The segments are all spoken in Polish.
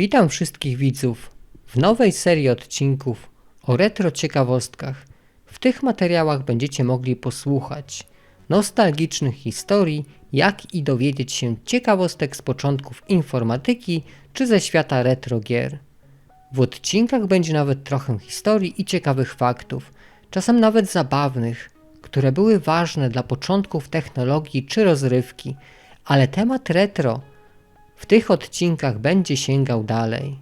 Witam wszystkich widzów w nowej serii odcinków o retro ciekawostkach. W tych materiałach będziecie mogli posłuchać nostalgicznych historii, jak i dowiedzieć się ciekawostek z początków informatyki czy ze świata retro gier. W odcinkach będzie nawet trochę historii i ciekawych faktów, czasem nawet zabawnych, które były ważne dla początków technologii czy rozrywki, ale temat retro w tych odcinkach będzie sięgał dalej.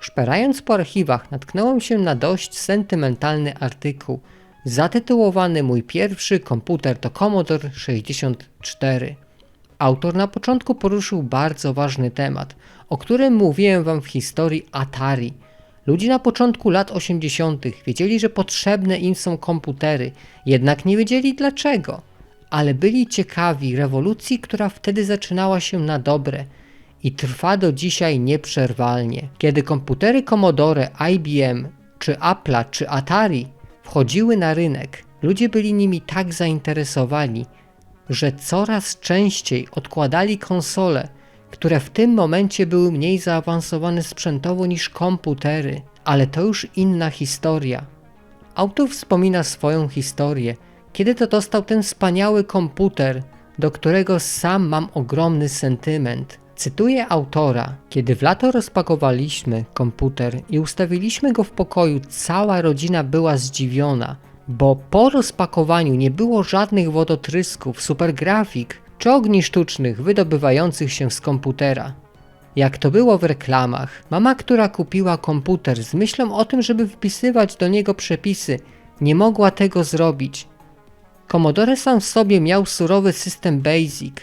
Szperając po archiwach, natknąłem się na dość sentymentalny artykuł zatytułowany Mój pierwszy komputer to Commodore 64. Autor na początku poruszył bardzo ważny temat, o którym mówiłem wam w historii Atari. Ludzie na początku lat 80. wiedzieli, że potrzebne im są komputery, jednak nie wiedzieli dlaczego ale byli ciekawi rewolucji, która wtedy zaczynała się na dobre i trwa do dzisiaj nieprzerwalnie. Kiedy komputery Commodore, IBM, czy Apple'a, czy Atari wchodziły na rynek, ludzie byli nimi tak zainteresowani, że coraz częściej odkładali konsole, które w tym momencie były mniej zaawansowane sprzętowo niż komputery. Ale to już inna historia. Autor wspomina swoją historię – kiedy to dostał ten wspaniały komputer, do którego sam mam ogromny sentyment. Cytuję autora: Kiedy w lato rozpakowaliśmy komputer i ustawiliśmy go w pokoju, cała rodzina była zdziwiona, bo po rozpakowaniu nie było żadnych wodotrysków, supergrafik czy ogni sztucznych wydobywających się z komputera. Jak to było w reklamach, mama, która kupiła komputer z myślą o tym, żeby wpisywać do niego przepisy, nie mogła tego zrobić, Commodore sam w sobie miał surowy system BASIC,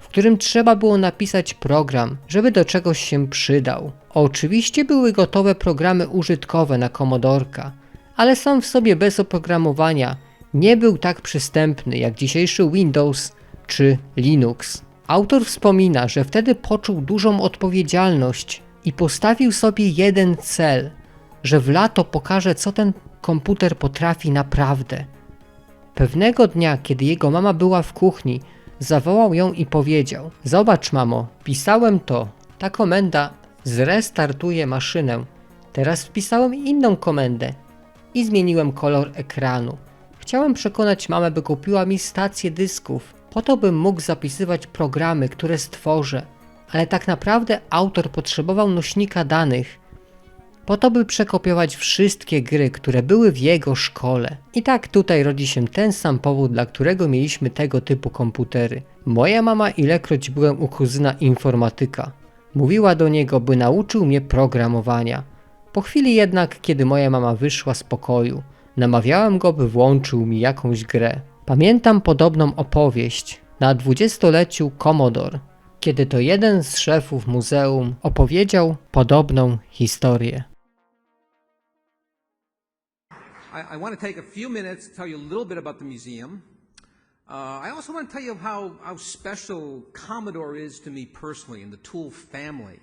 w którym trzeba było napisać program, żeby do czegoś się przydał. Oczywiście były gotowe programy użytkowe na Commodorka, ale sam w sobie bez oprogramowania nie był tak przystępny jak dzisiejszy Windows czy Linux. Autor wspomina, że wtedy poczuł dużą odpowiedzialność i postawił sobie jeden cel, że w lato pokaże co ten komputer potrafi naprawdę. Pewnego dnia, kiedy jego mama była w kuchni, zawołał ją i powiedział: Zobacz, mamo, pisałem to. Ta komenda zrestartuje maszynę. Teraz wpisałem inną komendę i zmieniłem kolor ekranu. Chciałem przekonać mamę, by kupiła mi stację dysków, po to bym mógł zapisywać programy, które stworzę, ale tak naprawdę autor potrzebował nośnika danych, po to by przekopiować wszystkie gry, które były w jego szkole. I tak tutaj rodzi się ten sam powód, dla którego mieliśmy tego typu komputery. Moja mama ilekroć byłem u kuzyna informatyka. Mówiła do niego, by nauczył mnie programowania. Po chwili jednak, kiedy moja mama wyszła z pokoju, namawiałem go, by włączył mi jakąś grę. Pamiętam podobną opowieść na dwudziestoleciu Commodore, kiedy to jeden z szefów muzeum opowiedział podobną historię. I, I want to take a few minutes to tell you a little bit about the museum. Uh, I also want to tell you how, how special Commodore is to me personally and the Tool family.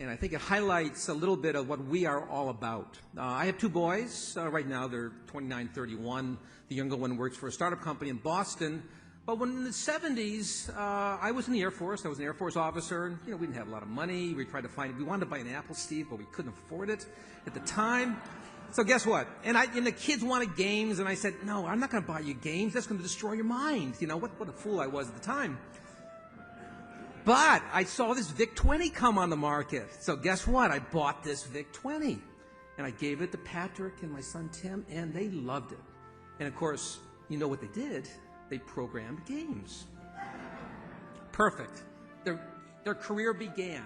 And I think it highlights a little bit of what we are all about. Uh, I have two boys. Uh, right now they're 29, 31. The younger one works for a startup company in Boston. But when in the 70s, uh, I was in the Air Force. I was an Air Force officer. And, you know, we didn't have a lot of money. We tried to find, we wanted to buy an Apple, Steve, but we couldn't afford it at the time. So guess what? And I and the kids wanted games, and I said, no, I'm not going to buy you games. That's going to destroy your mind. You know what? What a fool I was at the time. But I saw this VIC 20 come on the market. So guess what? I bought this VIC 20, and I gave it to Patrick and my son Tim, and they loved it. And of course, you know what they did? They programmed games. Perfect. Their their career began.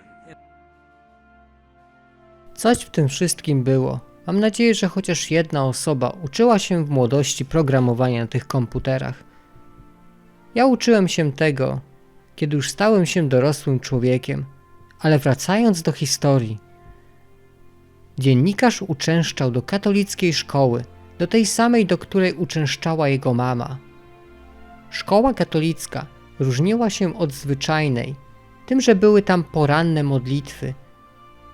Coś w tym wszystkim było. Mam nadzieję, że chociaż jedna osoba uczyła się w młodości programowania na tych komputerach. Ja uczyłem się tego, kiedy już stałem się dorosłym człowiekiem, ale wracając do historii. Dziennikarz uczęszczał do katolickiej szkoły, do tej samej, do której uczęszczała jego mama. Szkoła katolicka różniła się od zwyczajnej, tym, że były tam poranne modlitwy –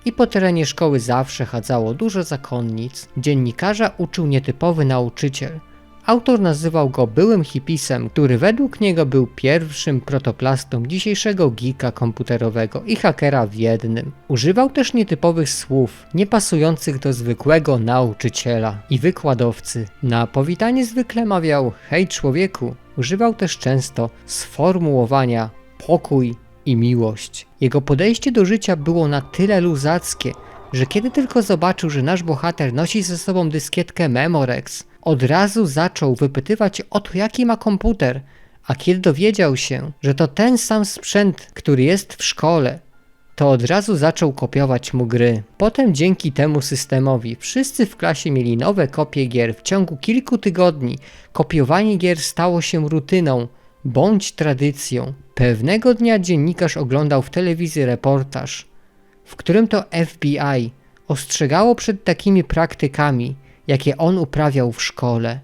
i po terenie szkoły zawsze chadzało dużo zakonnic. Dziennikarza uczył nietypowy nauczyciel, Autor nazywał go byłym hipisem, który według niego był pierwszym protoplastą dzisiejszego geeka komputerowego i hakera w jednym. Używał też nietypowych słów, niepasujących do zwykłego nauczyciela i wykładowcy. Na powitanie zwykle mawiał hej człowieku. Używał też często sformułowania pokój i miłość. Jego podejście do życia było na tyle luzackie, że kiedy tylko zobaczył, że nasz bohater nosi ze sobą dyskietkę Memorex, od razu zaczął wypytywać o to, jaki ma komputer, a kiedy dowiedział się, że to ten sam sprzęt, który jest w szkole, to od razu zaczął kopiować mu gry. Potem dzięki temu systemowi wszyscy w klasie mieli nowe kopie gier. W ciągu kilku tygodni kopiowanie gier stało się rutyną bądź tradycją. Pewnego dnia dziennikarz oglądał w telewizji reportaż, w którym to FBI ostrzegało przed takimi praktykami, jakie on uprawiał w szkole.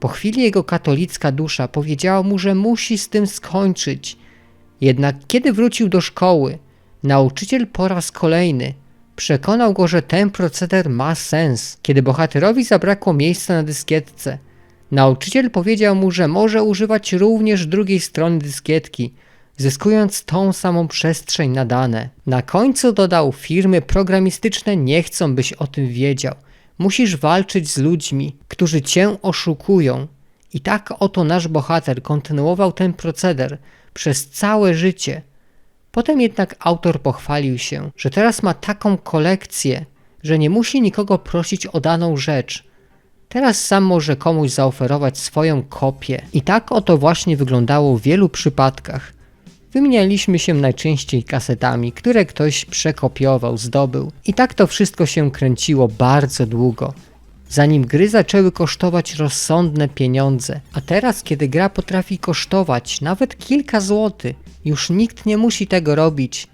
Po chwili jego katolicka dusza powiedziała mu, że musi z tym skończyć. Jednak kiedy wrócił do szkoły, nauczyciel po raz kolejny przekonał go, że ten proceder ma sens. Kiedy bohaterowi zabrakło miejsca na dyskietce, nauczyciel powiedział mu, że może używać również drugiej strony dyskietki, zyskując tą samą przestrzeń na dane. Na końcu dodał: Firmy programistyczne nie chcą, byś o tym wiedział. Musisz walczyć z ludźmi, którzy cię oszukują. I tak oto nasz bohater kontynuował ten proceder przez całe życie. Potem jednak autor pochwalił się, że teraz ma taką kolekcję, że nie musi nikogo prosić o daną rzecz. Teraz sam może komuś zaoferować swoją kopię. I tak oto właśnie wyglądało w wielu przypadkach. Wymienialiśmy się najczęściej kasetami, które ktoś przekopiował, zdobył. I tak to wszystko się kręciło bardzo długo. Zanim gry zaczęły kosztować rozsądne pieniądze, a teraz, kiedy gra potrafi kosztować nawet kilka złotych, już nikt nie musi tego robić.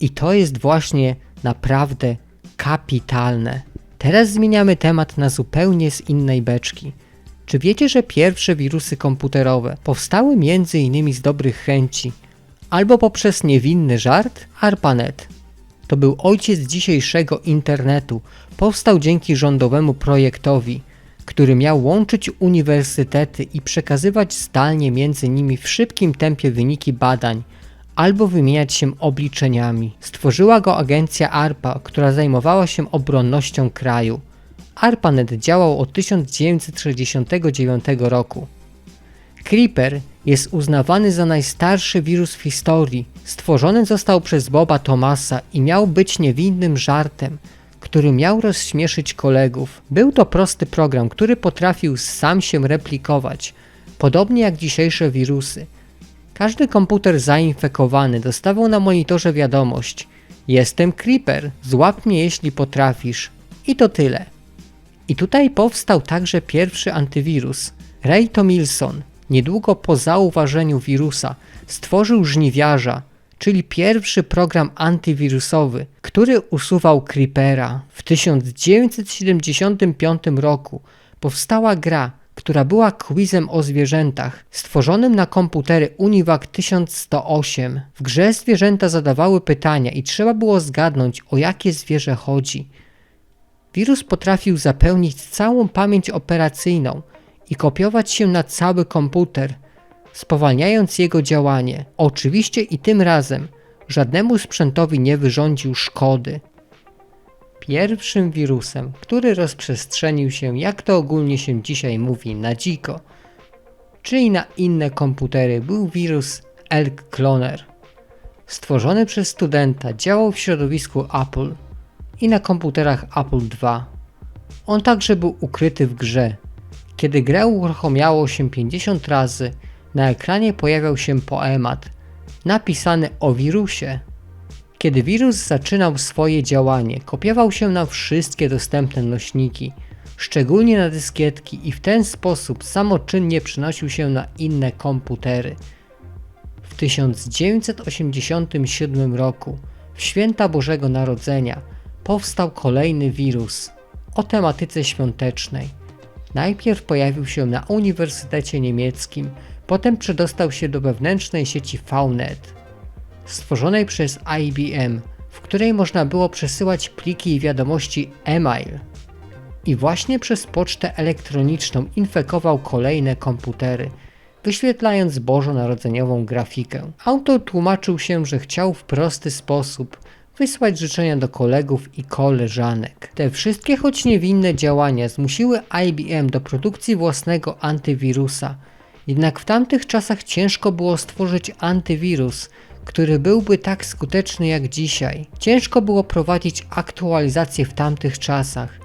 I to jest właśnie naprawdę kapitalne. Teraz zmieniamy temat na zupełnie z innej beczki. Czy wiecie, że pierwsze wirusy komputerowe powstały m.in. z dobrych chęci albo poprzez niewinny żart? ARPANET to był ojciec dzisiejszego internetu. Powstał dzięki rządowemu projektowi, który miał łączyć uniwersytety i przekazywać zdalnie między nimi w szybkim tempie wyniki badań albo wymieniać się obliczeniami. Stworzyła go agencja ARPA, która zajmowała się obronnością kraju. ARPANET działał od 1969 roku. Creeper jest uznawany za najstarszy wirus w historii. Stworzony został przez Boba Thomasa i miał być niewinnym żartem, który miał rozśmieszyć kolegów. Był to prosty program, który potrafił sam się replikować, podobnie jak dzisiejsze wirusy. Każdy komputer zainfekowany dostawał na monitorze wiadomość: Jestem Creeper, złap mnie jeśli potrafisz. I to tyle. I tutaj powstał także pierwszy antywirus. Ray Tomilson, niedługo po zauważeniu wirusa, stworzył żniwiarza, czyli pierwszy program antywirusowy, który usuwał Creepera. W 1975 roku powstała gra, która była quizem o zwierzętach, stworzonym na komputery Univac 1108. W grze zwierzęta zadawały pytania i trzeba było zgadnąć, o jakie zwierzę chodzi. Wirus potrafił zapełnić całą pamięć operacyjną i kopiować się na cały komputer, spowalniając jego działanie. Oczywiście i tym razem żadnemu sprzętowi nie wyrządził szkody. Pierwszym wirusem, który rozprzestrzenił się, jak to ogólnie się dzisiaj mówi, na dziko, czyli na inne komputery, był wirus Elk Cloner. Stworzony przez studenta, działał w środowisku Apple i na komputerach Apple II. On także był ukryty w grze. Kiedy grę uruchomiało się 50 razy, na ekranie pojawiał się poemat napisany o wirusie. Kiedy wirus zaczynał swoje działanie, kopiował się na wszystkie dostępne nośniki, szczególnie na dyskietki i w ten sposób samoczynnie przenosił się na inne komputery. W 1987 roku, w święta Bożego Narodzenia, powstał kolejny wirus o tematyce świątecznej. Najpierw pojawił się na Uniwersytecie Niemieckim, potem przedostał się do wewnętrznej sieci VNet, stworzonej przez IBM, w której można było przesyłać pliki i wiadomości e-mail. i właśnie przez pocztę elektroniczną infekował kolejne komputery, wyświetlając bożonarodzeniową grafikę. Autor tłumaczył się, że chciał w prosty sposób wysłać życzenia do kolegów i koleżanek. Te wszystkie, choć niewinne działania zmusiły IBM do produkcji własnego antywirusa. Jednak w tamtych czasach ciężko było stworzyć antywirus, który byłby tak skuteczny jak dzisiaj. Ciężko było prowadzić aktualizacje w tamtych czasach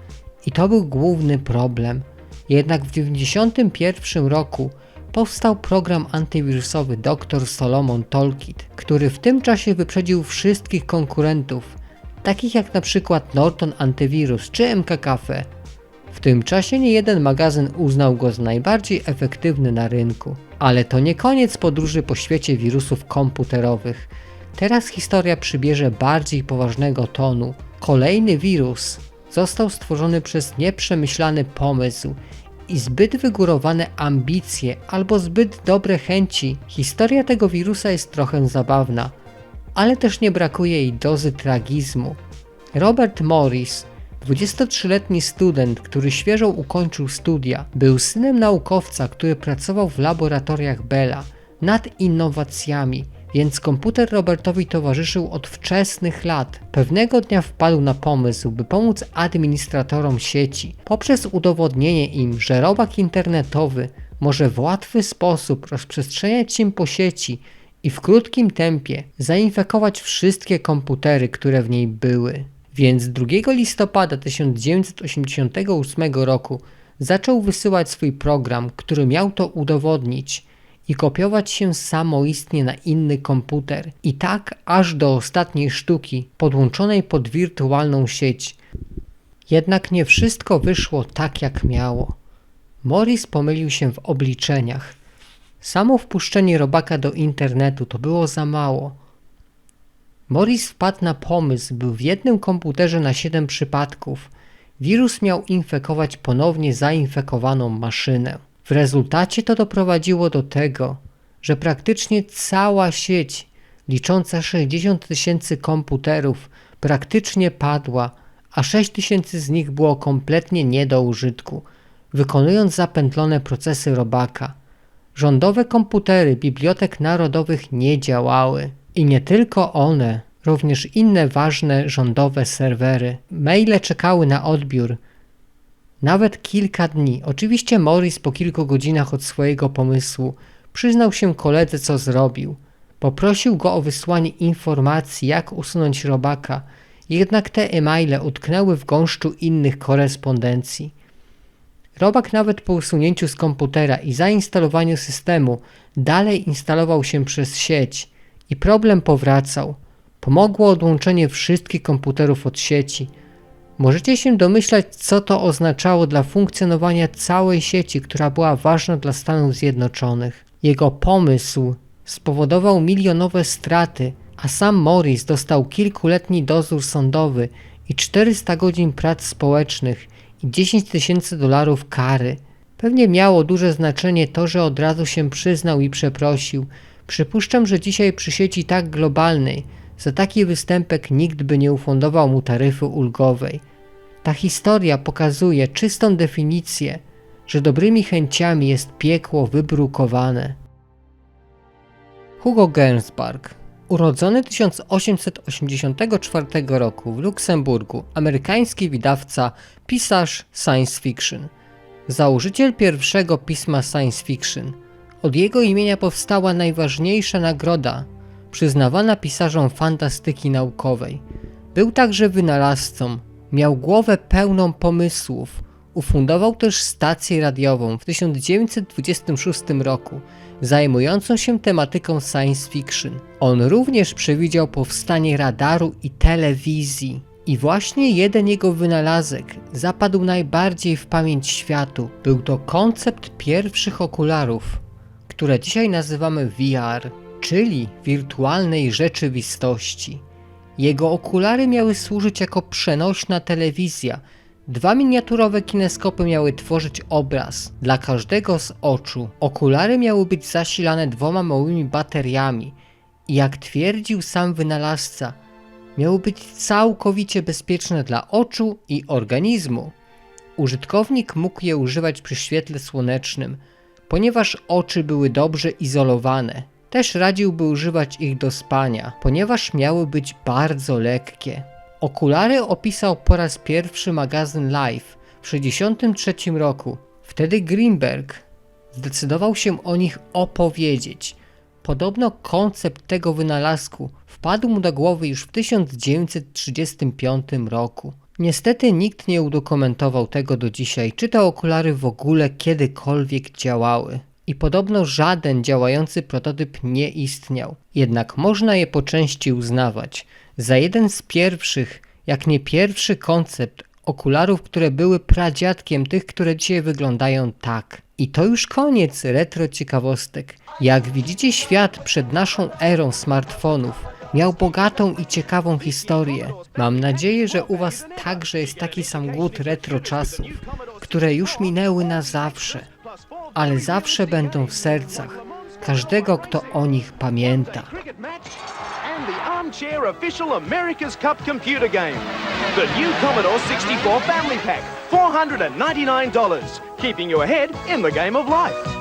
i to był główny problem. Jednak w 1991 roku powstał program antywirusowy Dr. Solomon Toolkit, który w tym czasie wyprzedził wszystkich konkurentów, takich jak na przykład Norton Antivirus czy MKKafe. W tym czasie nie jeden magazyn uznał go za najbardziej efektywny na rynku. Ale to nie koniec podróży po świecie wirusów komputerowych. Teraz historia przybierze bardziej poważnego tonu. Kolejny wirus został stworzony przez nieprzemyślany pomysł i zbyt wygórowane ambicje albo zbyt dobre chęci. Historia tego wirusa jest trochę zabawna, ale też nie brakuje jej dozy tragizmu. Robert Morris, 23-letni student, który świeżo ukończył studia, był synem naukowca, który pracował w laboratoriach Bella nad innowacjami, więc komputer Robertowi towarzyszył od wczesnych lat. Pewnego dnia wpadł na pomysł, by pomóc administratorom sieci poprzez udowodnienie im, że robak internetowy może w łatwy sposób rozprzestrzeniać się po sieci i w krótkim tempie zainfekować wszystkie komputery, które w niej były. Więc 2 listopada 1988 roku zaczął wysyłać swój program, który miał to udowodnić i kopiować się samoistnie na inny komputer. I tak aż do ostatniej sztuki podłączonej pod wirtualną sieć. Jednak nie wszystko wyszło tak jak miało. Morris pomylił się w obliczeniach. Samo wpuszczenie robaka do internetu to było za mało. Morris wpadł na pomysł, by w jednym komputerze na 7 przypadków wirus miał infekować ponownie zainfekowaną maszynę. W rezultacie to doprowadziło do tego, że praktycznie cała sieć, licząca 60 tysięcy komputerów, praktycznie padła, a 6 tysięcy z nich było kompletnie nie do użytku, wykonując zapętlone procesy robaka. Rządowe komputery bibliotek narodowych nie działały. I nie tylko one, również inne ważne rządowe serwery. Maile czekały na odbiór, nawet kilka dni. Oczywiście Morris po kilku godzinach od swojego pomysłu przyznał się koledze, co zrobił. Poprosił go o wysłanie informacji, jak usunąć robaka, jednak te e-maile utknęły w gąszczu innych korespondencji. Robak nawet po usunięciu z komputera i zainstalowaniu systemu dalej instalował się przez sieć i problem powracał. Pomogło odłączenie wszystkich komputerów od sieci – Możecie się domyślać, co to oznaczało dla funkcjonowania całej sieci, która była ważna dla Stanów Zjednoczonych. Jego pomysł spowodował milionowe straty, a sam Morris dostał kilkuletni dozór sądowy i 400 godzin prac społecznych i 10 tysięcy dolarów kary. Pewnie miało duże znaczenie to, że od razu się przyznał i przeprosił. Przypuszczam, że dzisiaj przy sieci tak globalnej za taki występek nikt by nie ufundował mu taryfy ulgowej. Ta historia pokazuje czystą definicję, że dobrymi chęciami jest piekło wybrukowane. Hugo Gernsback, urodzony 1884 roku w Luksemburgu, amerykański wydawca, pisarz science fiction. Założyciel pierwszego pisma science fiction. Od jego imienia powstała najważniejsza nagroda przyznawana pisarzom fantastyki naukowej. Był także wynalazcą, miał głowę pełną pomysłów. Ufundował też stację radiową w 1926 roku, zajmującą się tematyką science fiction. On również przewidział powstanie radaru i telewizji. I właśnie jeden jego wynalazek zapadł najbardziej w pamięć światu. Był to koncept pierwszych okularów, które dzisiaj nazywamy VR czyli wirtualnej rzeczywistości. Jego okulary miały służyć jako przenośna telewizja. Dwa miniaturowe kineskopy miały tworzyć obraz dla każdego z oczu. Okulary miały być zasilane dwoma małymi bateriami i jak twierdził sam wynalazca, miały być całkowicie bezpieczne dla oczu i organizmu. Użytkownik mógł je używać przy świetle słonecznym, ponieważ oczy były dobrze izolowane. Też radziłby używać ich do spania, ponieważ miały być bardzo lekkie. Okulary opisał po raz pierwszy magazyn Life w 1963 roku. Wtedy Greenberg zdecydował się o nich opowiedzieć. Podobno koncept tego wynalazku wpadł mu do głowy już w 1935 roku. Niestety nikt nie udokumentował tego do dzisiaj, czy te okulary w ogóle kiedykolwiek działały. I podobno żaden działający prototyp nie istniał. Jednak można je po części uznawać. Za jeden z pierwszych, jak nie pierwszy koncept okularów, które były pradziadkiem tych, które dzisiaj wyglądają tak. I to już koniec retro ciekawostek. Jak widzicie, świat przed naszą erą smartfonów miał bogatą i ciekawą historię. Mam nadzieję, że u Was także jest taki sam głód retro czasów, które już minęły na zawsze, ale zawsze będą w sercach każdego, kto o nich pamięta. armchair official America's Cup computer game. The new Commodore 64 Family Pack, $499, keeping you ahead in the game of life.